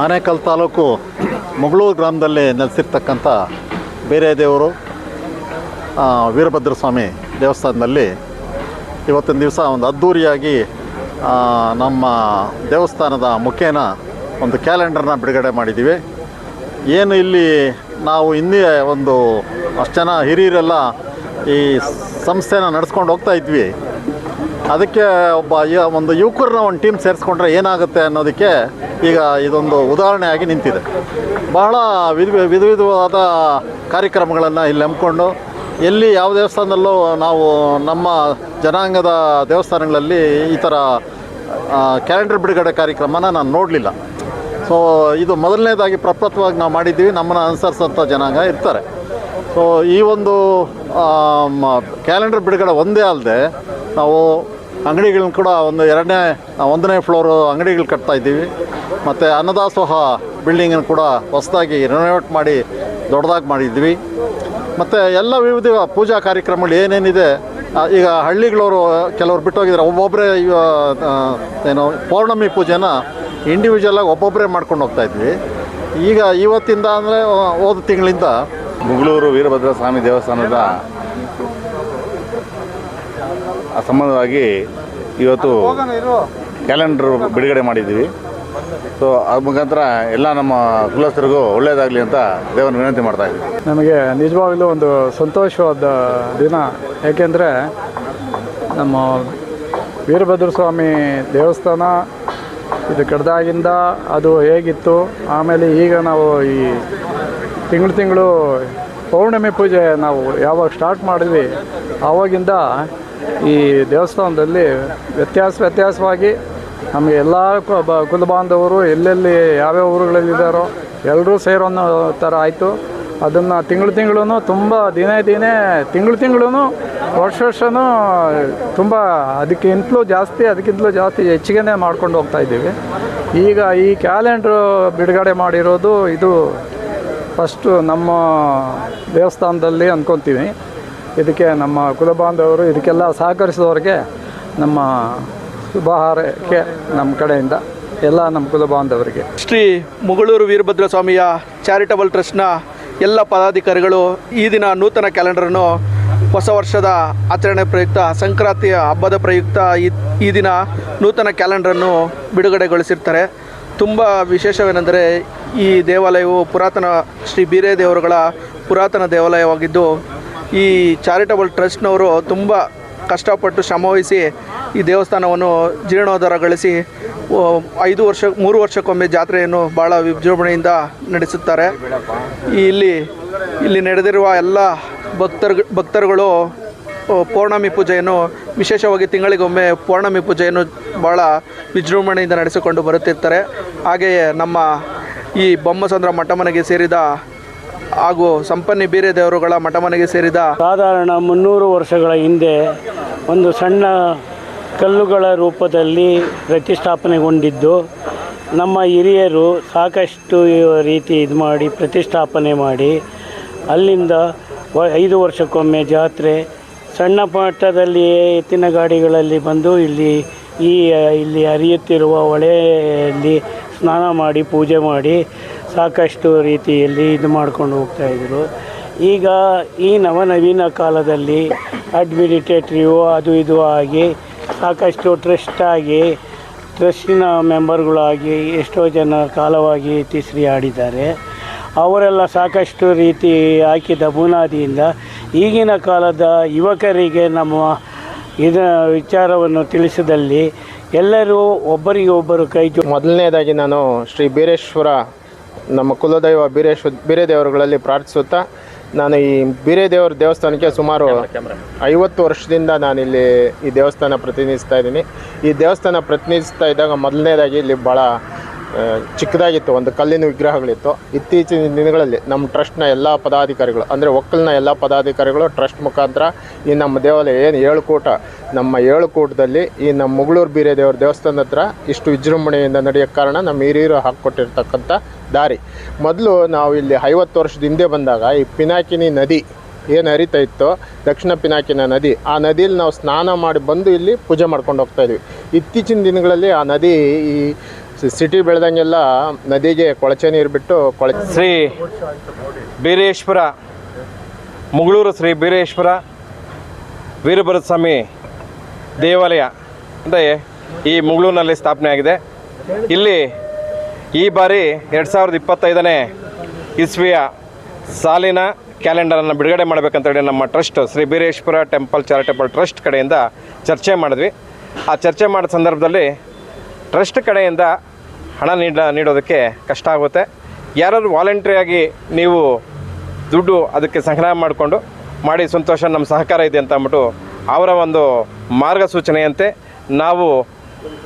ಆನೇಕಲ್ ತಾಲೂಕು ಮುಗಳೂರು ಗ್ರಾಮದಲ್ಲಿ ನೆಲೆಸಿರ್ತಕ್ಕಂಥ ಬೇರೆ ದೇವರು ವೀರಭದ್ರಸ್ವಾಮಿ ವೀರಭದ್ರ ಸ್ವಾಮಿ ದೇವಸ್ಥಾನದಲ್ಲಿ ಇವತ್ತಿನ ದಿವಸ ಒಂದು ಅದ್ಧೂರಿಯಾಗಿ ನಮ್ಮ ದೇವಸ್ಥಾನದ ಮುಖೇನ ಒಂದು ಕ್ಯಾಲೆಂಡರ್ನ ಬಿಡುಗಡೆ ಮಾಡಿದ್ದೀವಿ. ಏನು ಇಲ್ಲಿ ನಾವು ಹಿಂದೆ ಒಂದು ಅಷ್ಟು ಜನ ಹಿರಿಯರೆಲ್ಲ ಈ ಸಂಸ್ಥೆನ ನಡೆಸ್ಕೊಂಡು ಹೋಗ್ತಾ ಇದ್ವಿ. ಅದಕ್ಕೆ ಒಬ್ಬ ಒಂದು ಯುವಕರನ್ನ ಒಂದು ಟೀಮ್ ಸೇರಿಸ್ಕೊಂಡ್ರೆ ಏನಾಗುತ್ತೆ ಅನ್ನೋದಕ್ಕೆ ಈಗ ಇದೊಂದು ಉದಾಹರಣೆಯಾಗಿ ನಿಂತಿದೆ. ಬಹಳ ವಿಧ ವಿಧ ವಿಧವಾದ ಕಾರ್ಯಕ್ರಮಗಳನ್ನು ಇಲ್ಲಿ ಹಮ್ಮಿಕೊಂಡು ಎಲ್ಲಿ ಯಾವ ದೇವಸ್ಥಾನದಲ್ಲೂ ನಾವು ನಮ್ಮ ಜನಾಂಗದ ದೇವಸ್ಥಾನಗಳಲ್ಲಿ ಈ ಥರ ಕ್ಯಾಲೆಂಡರ್ ಬಿಡುಗಡೆ ಕಾರ್ಯಕ್ರಮನ ನಾನು ನೋಡಲಿಲ್ಲ. ಸೊ ಇದು ಮೊದಲನೇದಾಗಿ ಪ್ರಪ್ರಥವಾಗಿ ನಾವು ಮಾಡಿದ್ದೀವಿ, ನಮ್ಮನ್ನು ಅನುಸರಿಸೋಂಥ ಜನಾಂಗ ಇರ್ತಾರೆ. ಸೊ ಈ ಒಂದು ಕ್ಯಾಲೆಂಡರ್ ಬಿಡುಗಡೆ ಒಂದೇ ಅಲ್ಲದೆ ನಾವು ಅಂಗಡಿಗಳನ್ನ ಕೂಡ ಒಂದು ಎರಡನೇ ಒಂದನೇ ಫ್ಲೋರು ಅಂಗಡಿಗಳು ಕಟ್ತಾ ಇದ್ದೀವಿ. ಮತ್ತು ಅನ್ನದಾಸೋಹ ಬಿಲ್ಡಿಂಗನ್ನು ಕೂಡ ಹೊಸದಾಗಿ ರಿನೋವೇಟ್ ಮಾಡಿ, ದೊಡ್ಡದಾಗಿ ಮಾಡಿದ್ವಿ. ಮತ್ತು ಎಲ್ಲ ವಿವಿಧ ಪೂಜಾ ಕಾರ್ಯಕ್ರಮಗಳು ಏನೇನಿದೆ ಈಗ ಹಳ್ಳಿಗಳವರು, ಕೆಲವ್ರು ಬಿಟ್ಟೋಗಿದ್ದಾರೆ. ಒಬ್ಬೊಬ್ಬರೇ ಏನು, ಪೌರ್ಣಮಿ ಪೂಜೆನ ಇಂಡಿವಿಜುವಲಾಗಿ ಒಬ್ಬೊಬ್ಬರೇ ಮಾಡ್ಕೊಂಡು ಹೋಗ್ತಾ ಇದ್ವಿ. ಈಗ ಇವತ್ತಿಂದ ಅಂದರೆ ಹೋದ ತಿಂಗಳಿಂದ ಮುಗಳೂರು ವೀರಭದ್ರ ಸ್ವಾಮಿ ದೇವಸ್ಥಾನದ ಸಂಬಂಧವಾಗಿ ಇವತ್ತು ಕ್ಯಾಲೆಂಡರ್ ಬಿಡುಗಡೆ ಮಾಡಿದ್ದೀವಿ. ಸೊ ಅದ್ರ ಮುಖಾಂತರ ಎಲ್ಲ ನಮ್ಮ ಕುಲಸ್ಥರಿಗೂ ಒಳ್ಳೆಯದಾಗಲಿ ಅಂತ ದೇವನ ವಿನಂತಿ ಮಾಡ್ತಾ ಇದ್ದೀವಿ. ನಮಗೆ ನಿಜವಾಗಲೂ ಒಂದು ಸಂತೋಷವಾದ ದಿನ. ಏಕೆಂದರೆ ನಮ್ಮ ವೀರಭದ್ರ ಸ್ವಾಮಿ ದೇವಸ್ಥಾನ ಇದು ಕಡ್ದಾಗಿಂದ ಅದು ಹೇಗಿತ್ತು? ಆಮೇಲೆ ಈಗ ನಾವು ಈ ತಿಂಗಳು ತಿಂಗಳು ಪೌರ್ಣಮಿ ಪೂಜೆ ನಾವು ಯಾವಾಗ ಸ್ಟಾರ್ಟ್ ಮಾಡಿದ್ವಿ, ಆವಾಗಿಂದ ಈ ದೇವಸ್ಥಾನದಲ್ಲಿ ವ್ಯತ್ಯಾಸ, ವ್ಯತ್ಯಾಸವಾಗಿ ನಮಗೆ ಎಲ್ಲ ಕು- ಬ- ಕುಲ ಬಾಂಧವರು ಎಲ್ಲೆಲ್ಲಿ ಯಾವ್ಯಾವ ಊರುಗಳಲ್ಲಿದ್ದಾರೋ ಎಲ್ಲರೂ ಸೇರೋ ಥರ ಆಯಿತು. ಅದನ್ನು ತಿಂಗಳು ತಿಂಗಳೂ ತುಂಬ ದಿನೇ ದಿನೇ, ತಿಂಗಳು ತಿಂಗಳೂ ವರ್ಷ ವರ್ಷವೂ ತುಂಬ ಅದಕ್ಕಿಂತಲೂ ಜಾಸ್ತಿ ಅದಕ್ಕಿಂತಲೂ ಜಾಸ್ತಿ ಹೆಚ್ಚಿಗೆನೇ ಮಾಡ್ಕೊಂಡು ಹೋಗ್ತಾ ಇದ್ದೀವಿ. ಈಗ ಈ ಕ್ಯಾಲೆಂಡ್ರು ಬಿಡುಗಡೆ ಮಾಡಿರೋದು ಇದು ಫಸ್ಟು ನಮ್ಮ ದೇವಸ್ಥಾನದಲ್ಲಿ ಅಂದ್ಕೊತೀವಿ ಇದಕ್ಕೆ ನಮ್ಮ ಕುಲಬಾಂಧವರು ಇದಕ್ಕೆಲ್ಲ ಸಹಕರಿಸಿದವ್ರಿಗೆ ನಮ್ಮ ಶುಭಹಾರಕ್ಕೆ ನಮ್ಮ ಕಡೆಯಿಂದ, ಎಲ್ಲ ನಮ್ಮ ಕುಲಬಾಂಧವರಿಗೆ. ಶ್ರೀ ಮುಗಳೂರು ವೀರಭದ್ರ ಸ್ವಾಮಿಯ ಚಾರಿಟಬಲ್ ಟ್ರಸ್ಟ್ನ ಎಲ್ಲ ಪದಾಧಿಕಾರಿಗಳು ಈ ದಿನ ನೂತನ ಕ್ಯಾಲೆಂಡರನ್ನು ಹೊಸ ವರ್ಷದ ಆಚರಣೆ ಪ್ರಯುಕ್ತ, ಸಂಕ್ರಾಂತಿಯ ಹಬ್ಬದ ಪ್ರಯುಕ್ತ ಈ ದಿನ ನೂತನ ಕ್ಯಾಲೆಂಡರನ್ನು ಬಿಡುಗಡೆಗೊಳಿಸಿರ್ತಾರೆ. ತುಂಬ ವಿಶೇಷವೇನೆಂದರೆ ಈ ದೇವಾಲಯವು ಪುರಾತನ ಶ್ರೀ ಬೀರೇ ದೇವರುಗಳ ಪುರಾತನ ದೇವಾಲಯವಾಗಿದ್ದು, ಈ ಚಾರಿಟಬಲ್ ಟ್ರಸ್ಟ್ನವರು ತುಂಬ ಕಷ್ಟಪಟ್ಟು ಶ್ರಮವಹಿಸಿ ಈ ದೇವಸ್ಥಾನವನ್ನು ಜೀರ್ಣೋದ್ಧಾರಗೊಳಿಸಿ ಗಳಿಸಿ ಐದು ವರ್ಷ, ಮೂರು ವರ್ಷಕ್ಕೊಮ್ಮೆ ಜಾತ್ರೆಯನ್ನು ಭಾಳ ವಿಜೃಂಭಣೆಯಿಂದ ನಡೆಸುತ್ತಾರೆ. ಇಲ್ಲಿ ಇಲ್ಲಿ ನಡೆದಿರುವ ಎಲ್ಲ ಭಕ್ತರು ಭಕ್ತರುಗಳು ಪೌರ್ಣಮಿ ಪೂಜೆಯನ್ನು ವಿಶೇಷವಾಗಿ ತಿಂಗಳಿಗೊಮ್ಮೆ ಪೌರ್ಣಮಿ ಪೂಜೆಯನ್ನು ಭಾಳ ವಿಜೃಂಭಣೆಯಿಂದ ನಡೆಸಿಕೊಂಡು ಬರುತ್ತಿರ್ತಾರೆ. ಹಾಗೆಯೇ ನಮ್ಮ ಈ ಬೊಮ್ಮಸಂದ್ರ ಮಠಮನೆಗೆ ಸೇರಿದ ಹಾಗೂ ಸಂಪನ್ನಿ ಬೀರೆ ದೇವರುಗಳ ಮಠಮನೆಗೆ ಸೇರಿದ ಸಾಧಾರಣ ಮುನ್ನೂರು ವರ್ಷಗಳ ಹಿಂದೆ ಒಂದು ಸಣ್ಣ ಕಲ್ಲುಗಳ ರೂಪದಲ್ಲಿ ಪ್ರತಿಷ್ಠಾಪನೆಗೊಂಡಿದ್ದು, ನಮ್ಮ ಹಿರಿಯರು ಸಾಕಷ್ಟು ರೀತಿ ಇದು ಮಾಡಿ ಪ್ರತಿಷ್ಠಾಪನೆ ಮಾಡಿ, ಅಲ್ಲಿಂದ ಐದು ವರ್ಷಕ್ಕೊಮ್ಮೆ ಜಾತ್ರೆ ಸಣ್ಣ ಪಟ್ಟದಲ್ಲಿ ಎತ್ತಿನ ಗಾಡಿಗಳಲ್ಲಿ ಬಂದು ಇಲ್ಲಿ ಈ ಇಲ್ಲಿ ಹರಿಯುತ್ತಿರುವ ಹೊಳೆಯಲ್ಲಿ ಸ್ನಾನ ಮಾಡಿ, ಪೂಜೆ ಮಾಡಿ ಸಾಕಷ್ಟು ರೀತಿಯಲ್ಲಿ ಇದು ಮಾಡ್ಕೊಂಡು ಹೋಗ್ತಾಯಿದ್ರು ಈಗ ಈ ನವನವೀನ ಕಾಲದಲ್ಲಿ ಅಡ್ಮಿನಿಟೇಟ್ರಿಯು ಅದು ಇದು ಆಗಿ ಸಾಕಷ್ಟು ಟ್ರಸ್ಟ್ ಆಗಿ, ಟ್ರಸ್ಟಿನ ಮೆಂಬರ್ಗಳಾಗಿ ಎಷ್ಟೋ ಜನ ಕಾಲವಾಗಿ ತಿಸ್ರಿ ಆಡಿದ್ದಾರೆ. ಅವರೆಲ್ಲ ಸಾಕಷ್ಟು ರೀತಿ ಹಾಕಿದ ಬುನಾದಿಯಿಂದ ಈಗಿನ ಕಾಲದ ಯುವಕರಿಗೆ ನಮ್ಮ ಇದ ವಿಚಾರವನ್ನು ತಿಳಿಸಿದಲ್ಲಿ ಎಲ್ಲರೂ ಒಬ್ಬರಿಗೆ ಒಬ್ಬರು ಕೈ ಜೋ ಮೊದಲನೇದಾಗಿ ನಾನು ಶ್ರೀ ಬೀರೇಶ್ವರ ನಮ್ಮ ಕುಲದೈವ ಬೀರೇಶ್ವ ಬೀರೆ ದೇವರುಗಳಲ್ಲಿ ಪ್ರಾರ್ಥಿಸುತ್ತಾ ನಾನು ಈ ಬೀರೆ ದೇವರ ದೇವಸ್ಥಾನಕ್ಕೆ ಸುಮಾರು ಐವತ್ತು ವರ್ಷದಿಂದ ನಾನಿಲ್ಲಿ ಈ ದೇವಸ್ಥಾನ ಪ್ರತಿನಿಧಿಸ್ತಾ ಇದ್ದೀನಿ. ಈ ದೇವಸ್ಥಾನ ಪ್ರತಿನಿಧಿಸ್ತಾ ಇದ್ದಾಗ ಮೊದಲನೇದಾಗಿ ಇಲ್ಲಿ ಭಾಳ ಚಿಕ್ಕದಾಗಿತ್ತು, ಒಂದು ಕಲ್ಲಿನ ವಿಗ್ರಹಗಳಿತ್ತು. ಇತ್ತೀಚಿನ ದಿನಗಳಲ್ಲಿ ನಮ್ಮ ಟ್ರಸ್ಟ್ನ ಎಲ್ಲ ಪದಾಧಿಕಾರಿಗಳು, ಅಂದರೆ ಒಕ್ಕಲಿನ ಎಲ್ಲ ಪದಾಧಿಕಾರಿಗಳು ಟ್ರಸ್ಟ್ ಮುಖಾಂತರ ಈ ನಮ್ಮ ದೇವಾಲಯ ಏನು ಏಳುಕೂಟ ನಮ್ಮ ಏಳುಕೂಟದಲ್ಲಿ ಈ ನಮ್ಮ ಮುಗಳೂರು ಬೀರೆ ದೇವರ ದೇವಸ್ಥಾನದ ಹತ್ರ ಇಷ್ಟು ವಿಜೃಂಭಣೆಯಿಂದ ನಡೆಯೋಕ್ಕೆ ಕಾರಣ ನಮ್ಮ ಹಿರಿಯರು ಹಾಕ್ಕೊಟ್ಟಿರ್ತಕ್ಕಂಥ ದಾರಿ. ಮೊದಲು ನಾವು ಇಲ್ಲಿ ಐವತ್ತು ವರ್ಷದ ಹಿಂದೆ ಬಂದಾಗ ಈ ಪಿನಾಕಿನಿ ನದಿ ಏನು ಹರಿತಾ ಇತ್ತೋ, ದಕ್ಷಿಣ ಪಿನಾಕಿನ ನದಿ, ಆ ನದಿಯಲ್ಲಿ ನಾವು ಸ್ನಾನ ಮಾಡಿ ಬಂದು ಇಲ್ಲಿ ಪೂಜೆ ಮಾಡ್ಕೊಂಡು ಹೋಗ್ತಾ ಇದ್ವಿ. ಇತ್ತೀಚಿನ ದಿನಗಳಲ್ಲಿ ಆ ನದಿ ಈ ಸಿಟಿ ಬೆಳೆದಂಗೆಲ್ಲ ನದಿಗೆ ಕೊಳಚೆ ನೀರು ಬಿಟ್ಟು ಕೊಳ ಶ್ರೀ ಬೀರೇಶ್ವರ, ಮುಗಳೂರು ಶ್ರೀ ಬೀರೇಶ್ವರ ವೀರಭದ್ರ ಸ್ವಾಮಿ ದೇವಾಲಯ ಅಂತ ಈ ಮುಗಳೂರಿನಲ್ಲಿ ಸ್ಥಾಪನೆ ಆಗಿದೆ. ಇಲ್ಲಿ ಈ ಬಾರಿ ಎರಡು ಸಾವಿರದ ಇಪ್ಪತ್ತೈದನೇ ಇಸ್ವಿಯ ಸಾಲಿನ ಕ್ಯಾಲೆಂಡರನ್ನು ಬಿಡುಗಡೆ ಮಾಡಬೇಕಂತೇಳಿ ನಮ್ಮ trust, Shri Bireshwara temple charitable trust ಕಡೆಯಿಂದ ಚರ್ಚೆ ಮಾಡಿದ್ವಿ. ಆ ಚರ್ಚೆ ಮಾಡಿದ ಸಂದರ್ಭದಲ್ಲಿ ಟ್ರಸ್ಟ್ ಕಡೆಯಿಂದ ಹಣ ನೀಡ ನೀಡೋದಕ್ಕೆ ಕಷ್ಟ ಆಗುತ್ತೆ. ಯಾರಾದ್ರು ವಾಲಂಟ್ರಿಯಾಗಿ ನೀವು ದುಡ್ಡು ಅದಕ್ಕೆ ಸಂಗ್ರಹ ಮಾಡಿಕೊಂಡು ಮಾಡಿ ಸಂತೋಷ ನಮ್ಮ ಸಹಕಾರ ಇದೆ ಅಂತ ಅಂದ್ಬಿಟ್ಟು ಅವರ ಒಂದು ಮಾರ್ಗಸೂಚನೆಯಂತೆ ನಾವು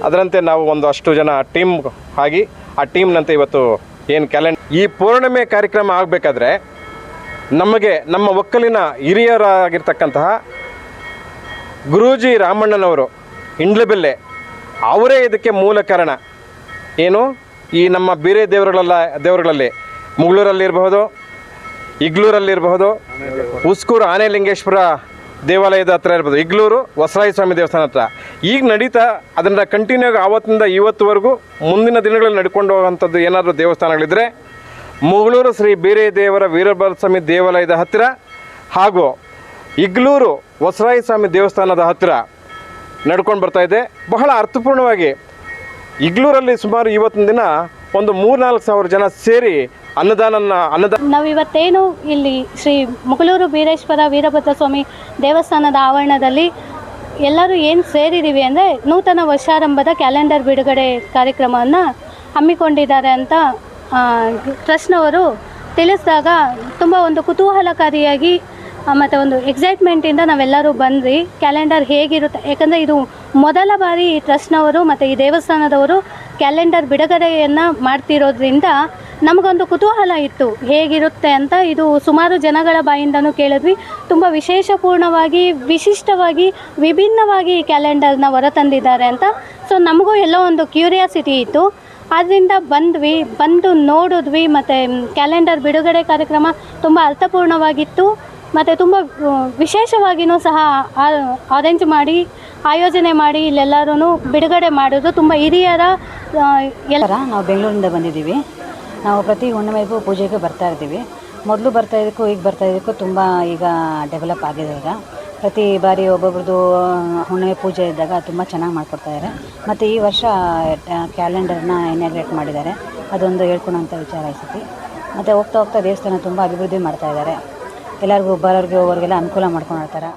ಅದರಂತೆ ನಾವು ಒಂದು ಅಷ್ಟು ಜನ ಟೀಮ್ ಆಗಿ ಆ ಟೀಮ್ನಂತೆ ಇವತ್ತು ಏನು ಕ್ಯಾಲೆಂಡ್ ಈ ಪೂರ್ಣಿಮೆ ಕಾರ್ಯಕ್ರಮ ಆಗಬೇಕಾದ್ರೆ ನಮಗೆ ನಮ್ಮ ಒಕ್ಕಲಿನ ಹಿರಿಯರಾಗಿರ್ತಕ್ಕಂತಹ ಗುರೂಜಿ ರಾಮಣ್ಣನವರು ಇಂಡ್ಲಬೆಲ್ಲೆ ಅವರೇ ಇದಕ್ಕೆ ಮೂಲ ಕಾರಣ. ಏನು? ಈ ನಮ್ಮ ಬೇರೆ ದೇವರುಗಳೆಲ್ಲ, ದೇವರುಗಳಲ್ಲಿ ಮುಗಳೂರಲ್ಲಿರಬಹುದು ಇಗ್ಲೂರಲ್ಲಿರಬಹುದು ಉಸ್ಕೂರು ಆನೆಲಿಂಗೇಶ್ವರ ದೇವಾಲಯದ ಹತ್ರ ಇರ್ಬೋದು. ಇಗ್ಲೂರು ಹೊಸರಾಯ ಸ್ವಾಮಿ ದೇವಸ್ಥಾನ ಹತ್ರ. ಈಗ ನಡೀತಾ ಅದನ್ನು ಕಂಟಿನ್ಯೂ ಆಗಿ ಆವತ್ತಿಂದ ಇವತ್ತುವರೆಗೂ ಮುಂದಿನ ದಿನಗಳಲ್ಲಿ ನಡ್ಕೊಂಡು ಹೋಗುವಂಥದ್ದು ಏನಾದರೂ ದೇವಸ್ಥಾನಗಳಿದ್ದರೆ ಮುಗಳೂರು ಶ್ರೀ ಬೇರೆ ದೇವರ ವೀರಭದ್ರ ಸ್ವಾಮಿ ದೇವಾಲಯದ ಹತ್ತಿರ ಹಾಗೂ ಇಗ್ಲೂರು ವಸರಾಯ ಸ್ವಾಮಿ ದೇವಸ್ಥಾನದ ಹತ್ತಿರ ನಡ್ಕೊಂಡು ಇದೆ. ಬಹಳ ಅರ್ಥಪೂರ್ಣವಾಗಿ ಇಗ್ಲೂರಲ್ಲಿ ಸುಮಾರು ಇವತ್ತಿನ ದಿನ ಒಂದು ಮೂರ್ನಾಲ್ಕು ಸಾವಿರ ಜನ ಸೇರಿ ಅನ್ನದಾನನ ಅನ್ನದಾನ ನಾವಿವತ್ತೇನು ಇಲ್ಲಿ ಶ್ರೀ ಮುಗಳೂರು ವೀರೇಶ್ವರ ವೀರಭದ್ರ ಸ್ವಾಮಿ ದೇವಸ್ಥಾನದ ಆವರಣದಲ್ಲಿ ಎಲ್ಲರೂ ಏನು ಸೇರಿದ್ದೀವಿ ಅಂದರೆ ನೂತನ ವರ್ಷಾರಂಭದ ಕ್ಯಾಲೆಂಡರ್ ಬಿಡುಗಡೆ ಕಾರ್ಯಕ್ರಮವನ್ನು ಹಮ್ಮಿಕೊಂಡಿದ್ದಾರೆ ಅಂತ ಟ್ರಸ್ಟ್ನವರು ತಿಳಿಸಿದಾಗ ತುಂಬ ಒಂದು ಕುತೂಹಲಕಾರಿಯಾಗಿ ಮತ್ತು ಒಂದು ಎಕ್ಸೈಟ್ಮೆಂಟಿಂದ ನಾವೆಲ್ಲರೂ ಬಂದ್ವಿ. ಕ್ಯಾಲೆಂಡರ್ ಹೇಗಿರುತ್ತೆ? ಯಾಕಂದರೆ ಇದು ಮೊದಲ ಬಾರಿ ಈ ಟ್ರಸ್ಟ್ನವರು ಮತ್ತು ಈ ದೇವಸ್ಥಾನದವರು ಕ್ಯಾಲೆಂಡರ್ ಬಿಡುಗಡೆಯನ್ನು ಮಾಡ್ತಿರೋದ್ರಿಂದ ನಮಗೊಂದು ಕುತೂಹಲ ಇತ್ತು. ಹೇಗಿರುತ್ತೆ ಅಂತ ಇದು ಸುಮಾರು ಜನಗಳ ಬಾಯಿಂದನೂ ಕೇಳಿದ್ವಿ. ತುಂಬ ವಿಶೇಷಪೂರ್ಣವಾಗಿ, ವಿಶಿಷ್ಟವಾಗಿ, ವಿಭಿನ್ನವಾಗಿ ಈ ಕ್ಯಾಲೆಂಡರ್ನ ಹೊರತಂದಿದ್ದಾರೆ ಅಂತ. ಸೊ ನಮಗೂ ಎಲ್ಲೋ ಒಂದು ಕ್ಯೂರಿಯಾಸಿಟಿ ಇತ್ತು. ಆದ್ದರಿಂದ ಬಂದ್ವಿ, ಬಂದು ನೋಡಿದ್ವಿ. ಮತ್ತು ಕ್ಯಾಲೆಂಡರ್ ಬಿಡುಗಡೆ ಕಾರ್ಯಕ್ರಮ ತುಂಬ ಅರ್ಥಪೂರ್ಣವಾಗಿತ್ತು. ಮತ್ತು ತುಂಬ ವಿಶೇಷವಾಗಿಯೂ ಸಹ ಅರೇಂಜ್ ಮಾಡಿ, ಆಯೋಜನೆ ಮಾಡಿ ಇಲ್ಲೆಲ್ಲರೂ ಬಿಡುಗಡೆ ಮಾಡೋದು ತುಂಬ ಹಿರಿಯರ ಎಲ್ಲರ ಎಲ್ಲ ನಾವು ಬೆಂಗಳೂರಿಂದ ಬಂದಿದ್ದೀವಿ. ನಾವು ಪ್ರತಿ ಹುಣ್ಣಿಮೆಗೂ ಪೂಜೆಗೂ ಬರ್ತಾ ಇರ್ತೀವಿ ಮೊದಲು ಬರ್ತಾ ಇದಕ್ಕೂ ಈಗ ಬರ್ತಾ ಇದಕ್ಕೂ ತುಂಬ ಈಗ ಡೆವಲಪ್ ಆಗಿದೆ ಈಗ. ಪ್ರತಿ ಬಾರಿ ಒಬ್ಬೊಬ್ರದ್ದು ಹುಣ್ಣಿಮೆ ಪೂಜೆ ಇದ್ದಾಗ ತುಂಬ ಚೆನ್ನಾಗಿ ಮಾಡಿಕೊಡ್ತಾಯಿದ್ದಾರೆ ಮತ್ತು ಈ ವರ್ಷ ಕ್ಯಾಲೆಂಡರ್ನ ಇನಾಗ್ರೇಟ್ ಮಾಡಿದ್ದಾರೆ. ಅದೊಂದು ಹೇಳ್ಕೊಳೋಂಥ ವಿಚಾರ ಅನಿಸುತ್ತೆ. ಮತ್ತು ಹೋಗ್ತಾ ಹೋಗ್ತಾ ದೇವಸ್ಥಾನ ತುಂಬ ಅಭಿವೃದ್ಧಿ ಮಾಡ್ತಾ ಇದ್ದಾರೆ ಎಲ್ಲರಿಗೂ ಬರೋರಿಗೆ ಹೋಗೋರಿಗೆಲ್ಲ ಅನುಕೂಲ ಮಾಡ್ಕೊಂಡಿರ್ತಾರೆ